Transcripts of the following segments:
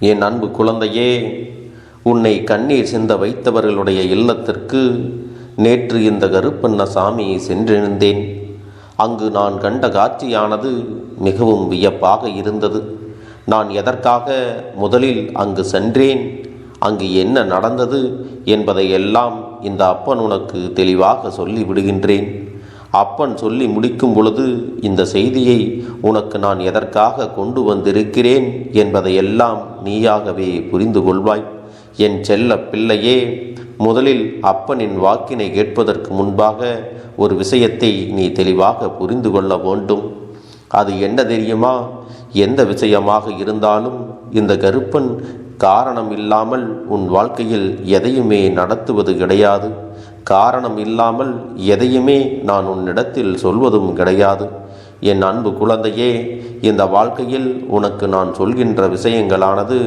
என் அன்பு குழந்தையே உன்னை கண்ணீர் சிந்த வைத்தவர்களுடைய இல்லத்திற்கு நேற்று இந்த கருப்பண்ண சாமியை சென்றிருந்தேன். அங்கு நான் கண்ட காட்சியானது மிகவும் வியப்பாக இருந்தது. நான் எதற்காக முதலில் அங்கு சென்றேன் அங்கு என்ன நடந்தது என்பதை எல்லாம் இந்த அப்பன் உனக்கு தெளிவாக சொல்லி விடுகின்றேன் அப்பன் சொல்லி முடிக்கும் பொழுது இந்த செய்தியை உனக்கு நான் எதற்காக கொண்டு வந்திருக்கிறேன் என்பதையெல்லாம் நீயாகவே புரிந்து கொள்வாய். என் செல்ல பிள்ளையே முதலில் அப்பனின் வாக்கினை கேட்பதற்கு முன்பாக ஒரு விஷயத்தை நீ தெளிவாக புரிந்து கொள்ள வேண்டும். அது என்ன தெரியுமா? எந்த விஷயமாக இருந்தாலும் இந்த கருப்பன் காரணம் இல்லாமல் உன் வாழ்க்கையில் எதையுமே நடத்துவது கிடையாது. காரணம் இல்லாமல் எதையுமே நான் உன்னிடத்தில் சொல்வதும் கிடையாது. என் அன்பு குழந்தையே இந்த வாழ்க்கையில் உனக்கு நான் சொல்கின்ற விஷயங்களானது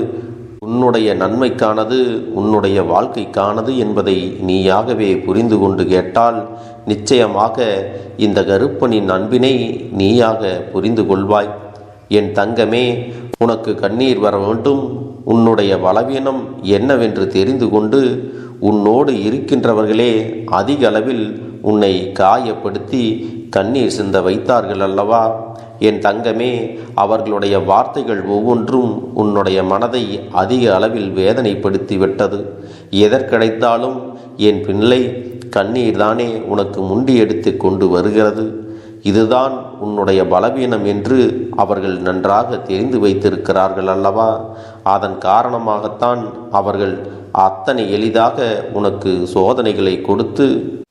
உன்னுடைய நன்மைக்கானது உன்னுடைய வாழ்க்கைக்கானது என்பதை நீயாகவே புரிந்து கொண்டு கேட்டால் நிச்சயமாக இந்த கருப்பனின் அன்பினை நீயாக புரிந்து கொள்வாய். என் தங்கமே உனக்கு கண்ணீர் வர வேண்டும். உன்னுடைய பலவீனம் என்னவென்று தெரிந்து கொண்டு உன்னோடு இருக்கின்றவர்களே அதிக அளவில் உன்னை காயப்படுத்தி கண்ணீர் சிந்த வைத்தார்கள் அல்லவா? என் தங்கமே அவர்களுடைய வார்த்தைகள் ஒவ்வொன்றும் உன்னுடைய மனதை அதிக அளவில் வேதனைப்படுத்தி விட்டது எதற்கிடைத்தாலும் என் பிள்ளை கண்ணீர் தானே உனக்கு முண்டியெடுத்து கொண்டு வருகிறது. இதுதான் உன்னுடைய பலவீனம் என்று அவர்கள் நன்றாக தெரிந்து வைத்திருக்கிறார்கள் அல்லவா? அதன் காரணமாகத்தான் அவர்கள் அத்தனை எளிதாக உனக்கு சோதனைகளை கொடுத்து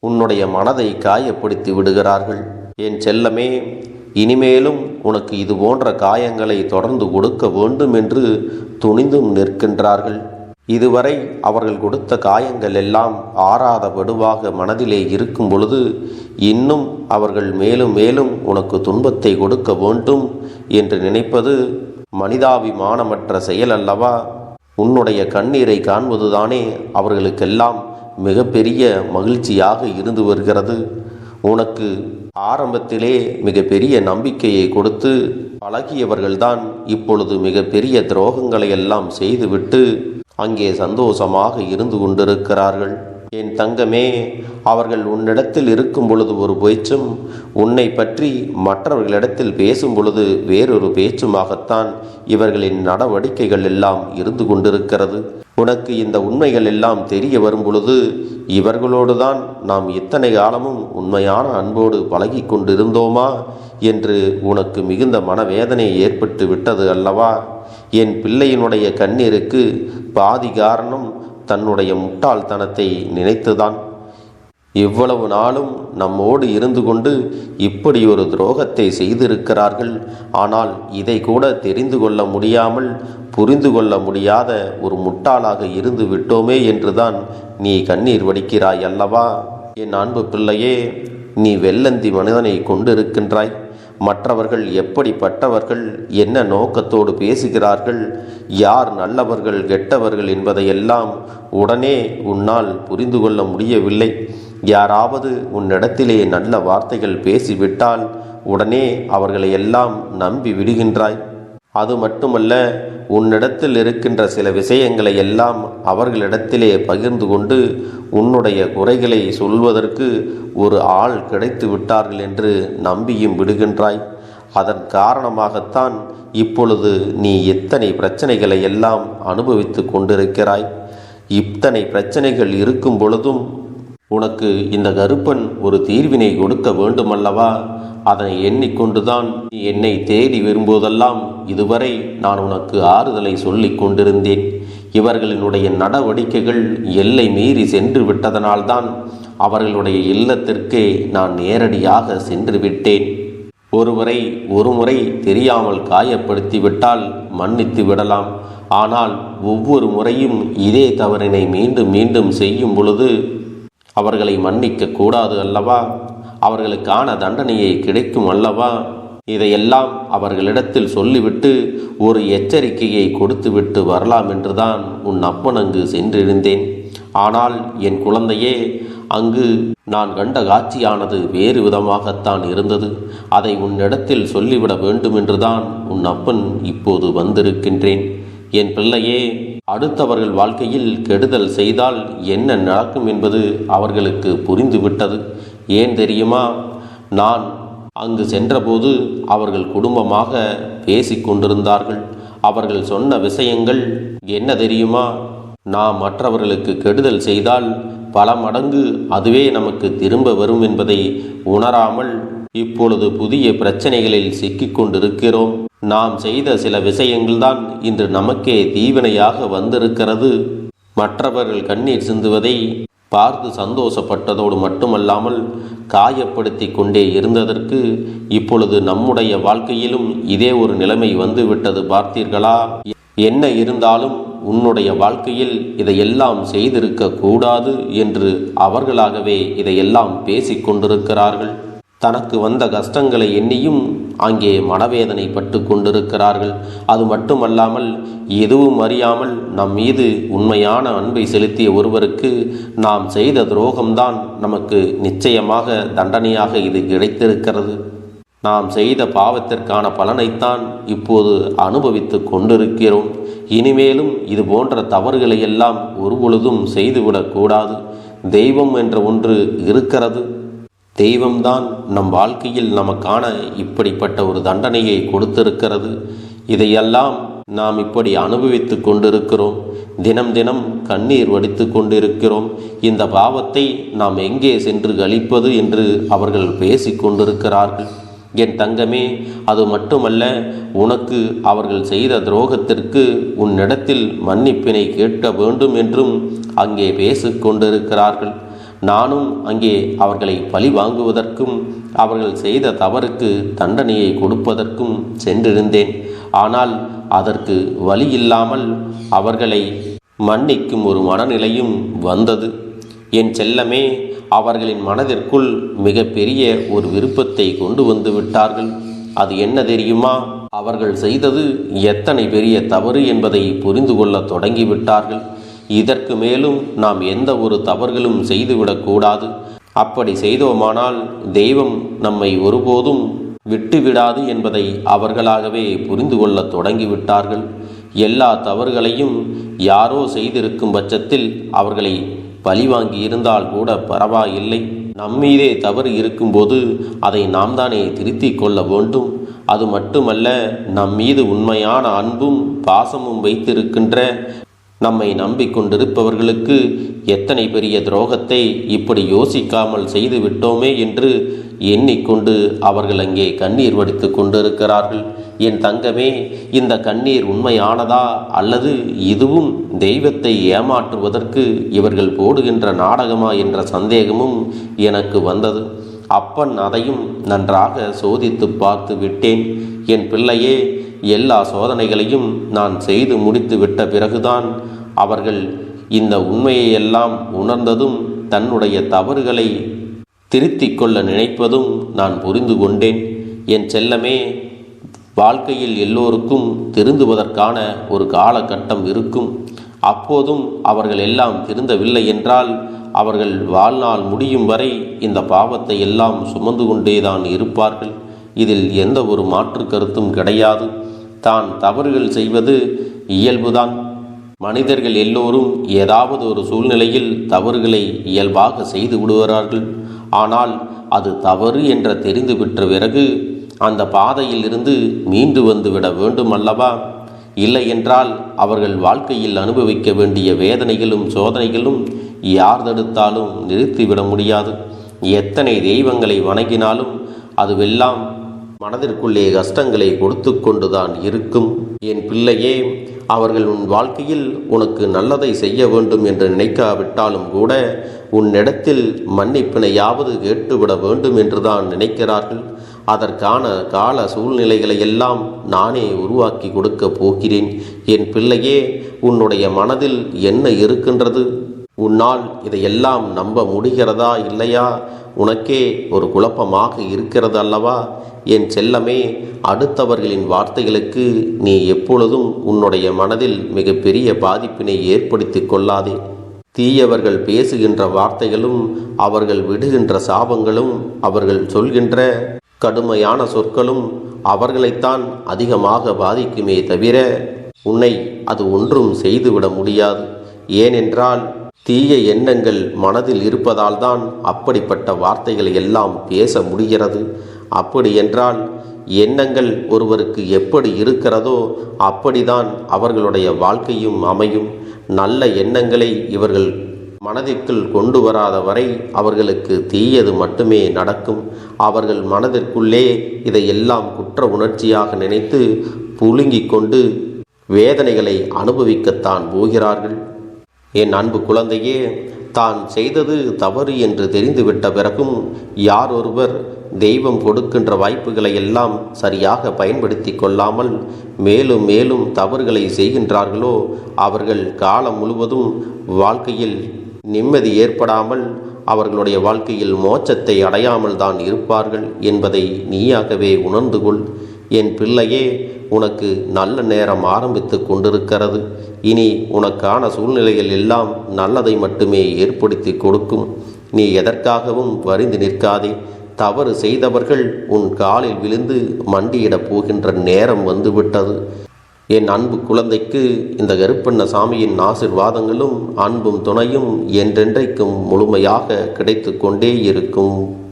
உன்னுடைய மனதை காயப்படுத்தி விடுகிறார்கள். என் செல்லமே இனிமேலும் உனக்கு இது போன்ற காயங்களை தொடர்ந்து கொடுக்க வேண்டும் என்று துணிந்தும் நிற்கின்றார்கள். இதுவரை அவர்கள் கொடுத்த காயங்கள் எல்லாம் ஆறாத வடுவாக மனதிலே இருக்கும் பொழுது இன்னும் அவர்கள் மேலும் மேலும் உனக்கு துன்பத்தை கொடுக்க வேண்டும் என்று நினைப்பது மனிதாபிமானமற்ற செயல் அல்லவா? உன்னுடைய கண்ணீரை காண்பதுதானே அவர்களுக்கெல்லாம் மிகப்பெரிய மகிழ்ச்சியாக இருந்து வருகிறது. உனக்கு ஆரம்பத்திலே மிகப்பெரிய நம்பிக்கையை கொடுத்து பழகியவர்கள்தான் இப்பொழுது மிகப்பெரிய துரோகங்களை எல்லாம் செய்துவிட்டு அங்கே சந்தோஷமாக இருந்து கொண்டிருக்கிறார்கள். என் தங்கமே அவர்கள் உன்னிடத்தில் இருக்கும் பொழுது ஒரு பேச்சும் உன்னை பற்றி மற்றவர்களிடத்தில் பேசும் பொழுது வேறொரு பேச்சுமாகத்தான் இவர்களின் நடவடிக்கைகள் எல்லாம் இருந்து கொண்டிருக்கிறது. உனக்கு இந்த உண்மைகள் எல்லாம் தெரிய வரும் பொழுது இவர்களோடுதான் நாம் இத்தனை காலமும் உண்மையான அன்போடு பழகி கொண்டிருந்தோமா? என்று உனக்கு மிகுந்த மனவேதனை ஏற்பட்டு விட்டது அல்லவா? என் பிள்ளையினுடைய கண்ணீருக்கு பாதி காரணம் தன்னுடைய முட்டாள்தனத்தை நினைத்துதான். இவ்வளவு நாளும் நம்மோடு இருந்து கொண்டு இப்படி ஒரு துரோகத்தை செய்திருக்கிறார்கள். ஆனால் இதை கூட தெரிந்து கொள்ள முடியாமல் புரிந்து கொள்ள முடியாத ஒரு முட்டாளாக இருந்து விட்டோமே என்றுதான் நீ கண்ணீர் வடிக்கிறாய் அல்லவா? என் அன்பு பிள்ளையே நீ வெள்ளந்தி மனிதனை கொண்டிருக்கின்றாய். மற்றவர்கள் எப்படிப்பட்டவர்கள் என்ன நோக்கத்தோடு பேசுகிறார்கள் யார் நல்லவர்கள் கெட்டவர்கள் என்பதையெல்லாம் உடனே உன்னால் புரிந்து கொள்ள முடியவில்லை. யாராவது உன்னிடத்திலே நல்ல வார்த்தைகள் பேசிவிட்டால் உடனே அவர்களை எல்லாம் நம்பி விடுகின்றாய். அது மட்டுமல்ல உன்னிடத்தில் இருக்கின்ற சில விஷயங்களை எல்லாம் அவர்களிடத்திலே பகிர்ந்து கொண்டு உன்னுடைய குறைகளை சொல்வதற்கு ஒரு ஆள் கிடைத்து விட்டார்கள் என்று நம்பியும் விடுகின்றாய். அதன் காரணமாகத்தான் இப்பொழுது நீ எத்தனை பிரச்சனைகளை எல்லாம் அனுபவித்து கொண்டிருக்கிறாய். இத்தனை பிரச்சனைகள் இருக்கும் பொழுதும் உனக்கு இந்த கருப்பன் ஒரு தீர்வினை கொடுக்க வேண்டுமல்லவா? அதனை எண்ணிக்கொண்டுதான் நீ என்னை தேடி வரும்போதெல்லாம் இதுவரை நான் உனக்கு ஆறுதலை சொல்லிக் கொண்டிருந்தேன். இவர்களினுடைய நடவடிக்கைகள் எல்லை மீறி சென்று விட்டதனால்தான் அவர்களுடைய இல்லத்திற்கே நான் நேரடியாக சென்று விட்டேன். ஒருவரை ஒருமுறை தெரியாமல் காயப்படுத்தி விட்டால் மன்னித்து விடலாம். ஆனால் ஒவ்வொரு முறையும் இதே தவறினை மீண்டும் மீண்டும் செய்யும் பொழுது அவர்களை மன்னிக்க கூடாது அல்லவா? அவர்களுக்கான தண்டனையை கிடைக்கும் அல்லவா? இதையெல்லாம் அவர்களிடத்தில் சொல்லிவிட்டு ஒரு எச்சரிக்கையை கொடுத்துவிட்டு வரலாம் என்றுதான் உன் அப்பன் அங்கு சென்றிருந்தேன். ஆனால் என் குழந்தையே அங்கு நான் கண்ட காட்சியானது வேறு விதமாகத்தான் இருந்தது. அதை உன்னிடத்தில் சொல்லிவிட வேண்டுமென்றுதான் உன் அப்பன் இப்போது வந்திருக்கின்றேன். என் பிள்ளையே அடுத்தவர்கள் வாழ்க்கையில் கெடுதல் செய்தால் என்ன நடக்கும் என்பது அவர்களுக்கு புரிந்துவிட்டது. ஏன் தெரியுமா? நான் அங்கு சென்றபோது அவர்கள் குடும்பமாக பேசிக்கொண்டிருந்தார்கள். அவர்கள் சொன்ன விஷயங்கள் என்ன தெரியுமா? நாம் மற்றவர்களுக்கு கெடுதல் செய்தால் பல மடங்கு அதுவே நமக்கு திரும்ப வரும் என்பதை உணராமல் இப்பொழுது புதிய பிரச்சனைகளில் சிக்கிக்கொண்டிருக்கிறோம். நாம் செய்த சில விஷயங்கள்தான் இன்று நமக்கே தீவினையாக வந்திருக்கிறது. மற்றவர்கள் கண்ணீர் சிந்துவதை பார்த்து சந்தோஷப்பட்டதோடு மட்டுமல்லாமல் காயப்படுத்தி கொண்டே இருந்ததற்கு இப்பொழுது நம்முடைய வாழ்க்கையிலும் இதே ஒரு நிலைமை வந்துவிட்டது பார்த்தீர்களா? என்ன இருந்தாலும் உன்னுடைய வாழ்க்கையில் இதையெல்லாம் செய்திருக்க கூடாது என்று அவர்களாகவே இதையெல்லாம் பேசிக் கொண்டிருக்கிறார்கள் தனக்கு வந்த கஷ்டங்களை எண்ணியும் அங்கே மனவேதனை பட்டு கொண்டிருக்கிறார்கள். அது மட்டுமல்லாமல் எதுவும் அறியாமல் நம் மீது உண்மையான அன்பை செலுத்திய ஒருவருக்கு நாம் செய்த துரோகம்தான் நமக்கு நிச்சயமாக தண்டனையாக இது கிடைத்திருக்கிறது. நாம் செய்த பாவத்திற்கான பலனைத்தான் இப்போது அனுபவித்து கொண்டிருக்கிறோம். இனிமேலும் இது போன்ற தவறுகளை எல்லாம் ஒருபொழுதும் செய்துவிடக்கூடாது தெய்வம் என்ற ஒன்று இருக்கிறது. தெய்வம்தான் நம் வாழ்க்கையில் நமக்கான இப்படிப்பட்ட ஒரு தண்டனையை கொடுத்திருக்கிறது. இதையெல்லாம் நாம் இப்படி அனுபவித்து கொண்டிருக்கிறோம். தினம் தினம் கண்ணீர் வடித்து கொண்டிருக்கிறோம். இந்த பாவத்தை நாம் எங்கே சென்று கழிப்பது என்று அவர்கள் பேசிக் கொண்டிருக்கிறார்கள். என் தங்கமே அது மட்டுமல்ல உனக்கு அவர்கள் செய்த துரோகத்திற்கு உன்னிடத்தில் மன்னிப்பினை கேட்க வேண்டும் என்றும் அங்கே பேசிக் கொண்டிருக்கிறார்கள். நானும் அங்கே அவர்களை பழி வாங்குவதற்கும் அவர்கள் செய்த தவறுக்கு தண்டனையை கொடுப்பதற்கும் சென்றிருந்தேன். ஆனால் அதற்கு வழி இல்லாமல் அவர்களை மன்னிக்கும் ஒரு மனநிலையும் வந்தது. என் செல்லமே அவர்களின் மனதிற்குள் மிகப்பெரிய ஒரு விருப்பத்தை கொண்டு வந்து விட்டார்கள். அது என்ன தெரியுமா? அவர்கள் செய்தது எத்தனை பெரிய தவறு என்பதை புரிந்து கொள்ள தொடங்கிவிட்டார்கள். இதற்கு மேலும் நாம் எந்த ஒரு தவறுகளும் செய்துவிடக்கூடாது அப்படி செய்தோமானால் தெய்வம் நம்மை ஒருபோதும் விட்டுவிடாது என்பதை அவர்களாகவே புரிந்து கொள்ளத் தொடங்கிவிட்டார்கள். எல்லா தவறுகளையும் யாரோ செய்திருக்கும் பட்சத்தில் அவர்களை பழிவாங்கி இருந்தால் கூட பரவாயில்லை. நம்மீதே தவறு இருக்கும்போது அதை நாம் தானே திருத்திக் கொள்ள வேண்டும். அது மட்டுமல்ல நம் மீது உண்மையான அன்பும் பாசமும் வைத்திருக்கின்ற நம்மை நம்பிக்கொண்டிருப்பவர்களுக்கு எத்தனை பெரிய துரோகத்தை இப்படி யோசிக்காமல் செய்து விட்டோமே என்று எண்ணிக்கொண்டு அவர்கள் அங்கே கண்ணீர் வடித்து கொண்டிருக்கிறார்கள். என் தங்கமே இந்த கண்ணீர் உண்மையானதா அல்லது இதுவும் தெய்வத்தை ஏமாற்றுவதற்கு இவர்கள் போடுகின்ற நாடகமா என்ற சந்தேகமும் எனக்கு வந்தது. அப்பன் அதையும் நன்றாக சோதித்து பார்த்து விட்டேன். என் பிள்ளையே எல்லா சோதனைகளையும் நான் செய்து முடித்து விட்ட பிறகுதான் அவர்கள் இந்த உண்மையையெல்லாம் உணர்ந்ததும் தன்னுடைய தவறுகளை திருத்திக் கொள்ள நினைப்பதும் நான் புரிந்து கொண்டேன். என் செல்லமே வாழ்க்கையில் எல்லோருக்கும் திருந்துவதற்கான ஒரு காலகட்டம் இருக்கும். அப்போதும் அவர்கள் எல்லாம் திருந்தவில்லை என்றால் அவர்கள் வாழ்நாள் முடியும் வரை இந்த பாவத்தை எல்லாம் சுமந்து கொண்டேதான் இருப்பார்கள். இதில் எந்த ஒரு மாற்று கருத்தும் கிடையாது. தான் தவறுகள் செய்வது இயல்புதான். மனிதர்கள் எல்லோரும் ஏதாவது ஒரு சூழ்நிலையில் தவறுகளை இயல்பாக செய்து விடுகிறார்கள். ஆனால் அது தவறு என்ற தெரிந்து பெற்ற பிறகு அந்த பாதையில் இருந்து மீண்டு வந்து விட வேண்டும் அல்லவா இல்லை என்றால் அவர்கள் வாழ்க்கையில் அனுபவிக்க வேண்டிய வேதனைகளும் சோதனைகளும் யார் தடுத்தாலும் நிறுத்திவிட முடியாது. எத்தனை தெய்வங்களை வணங்கினாலும் அதுவெல்லாம் மனதிற்குள்ளே கஷ்டங்களை கொடுத்து கொண்டுதான் இருக்கும். என் பிள்ளையே அவர்கள் உன் வாழ்க்கையில் உனக்கு நல்லதை செய்ய வேண்டும் என்று நினைக்காவிட்டாலும் கூட உன்னிடத்தில் மன்னிப்பினையாவது கேட்டுவிட வேண்டும் என்றுதான் நினைக்கிறார்கள். அதற்கான கால சூழ்நிலைகளை எல்லாம் நானே உருவாக்கி கொடுக்கப் போகிறேன். என் பிள்ளையே உன்னுடைய மனதில் என்ன இருக்கின்றது? உன்னால் இதையெல்லாம் நம்ப முடிகிறதா இல்லையா? உனக்கே ஒரு குழப்பமாக இருக்கிறது அல்லவா? என் செல்லமே அடுத்தவர்களின் வார்த்தைகளுக்கு நீ எப்பொழுதும் உன்னுடைய மனதில் மிகப்பெரிய பாதிப்பினை ஏற்படுத்தி கொள்ளாதே. தீயவர்கள் பேசுகின்ற வார்த்தைகளும் அவர்கள் விடுகின்ற சாபங்களும் அவர்கள் சொல்கின்ற கடுமையான சொற்களும் அவர்களைத்தான் அதிகமாக பாதிக்குமே தவிர உன்னை அது ஒன்றும் செய்துவிட முடியாது. ஏனென்றால் தீய எண்ணங்கள் மனதில் இருப்பதால் தான் அப்படிப்பட்ட வார்த்தைகளை எல்லாம் பேச முடிகிறது. அப்படி என்றால் எண்ணங்கள் ஒருவருக்கு எப்படி இருக்கிறதோ அப்படிதான் அவர்களுடைய வாழ்க்கையும் அமையும். நல்ல எண்ணங்களை இவர்கள் மனதிற்குள் கொண்டு வராத வரை அவர்களுக்கு தீயது மட்டுமே நடக்கும். அவர்கள் மனதிற்குள்ளே இதையெல்லாம் குற்ற உணர்ச்சியாக நினைத்து புழுங்கிக் கொண்டு வேதனைகளை அனுபவிக்கத்தான் போகிறார்கள். என் அன்பு குழந்தையே தான் செய்தது தவறு என்று தெரிந்துவிட்ட பிறகும் யார் ஒருவர் தெய்வம் கொடுக்கின்ற வாய்ப்புகளை எல்லாம் சரியாக பயன்படுத்தி கொள்ளாமல் மேலும் மேலும் தவறுகளை செய்கின்றார்களோ அவர்கள் காலம் முழுவதும் வாழ்க்கையில் நிம்மதி ஏற்படாமல் அவர்களுடைய வாழ்க்கையில் மோட்சத்தை அடையாமல் தான் இருப்பார்கள் என்பதை நீயாகவே உணர்ந்து கொள். என் பிள்ளையே உனக்கு நல்ல நேரம் ஆரம்பித்து கொண்டிருக்கிறது. இனி உனக்கான சூழ்நிலைகள் எல்லாம் நல்லதை மட்டுமே ஏற்படுத்தி கொடுக்கும். நீ எதற்காகவும் வரிந்து நிற்காதே. தவறு செய்தவர்கள் உன் காலில் விழுந்து மண்டியிடப் போகின்ற நேரம் வந்துவிட்டது. என் அன்பு குழந்தைக்கு இந்த கருப்பண்ண சாமியின் ஆசிர்வாதங்களும் அன்பும் துணையும் என்றென்றைக்கும் முழுமையாக கிடைத்து கொண்டே இருக்கும்.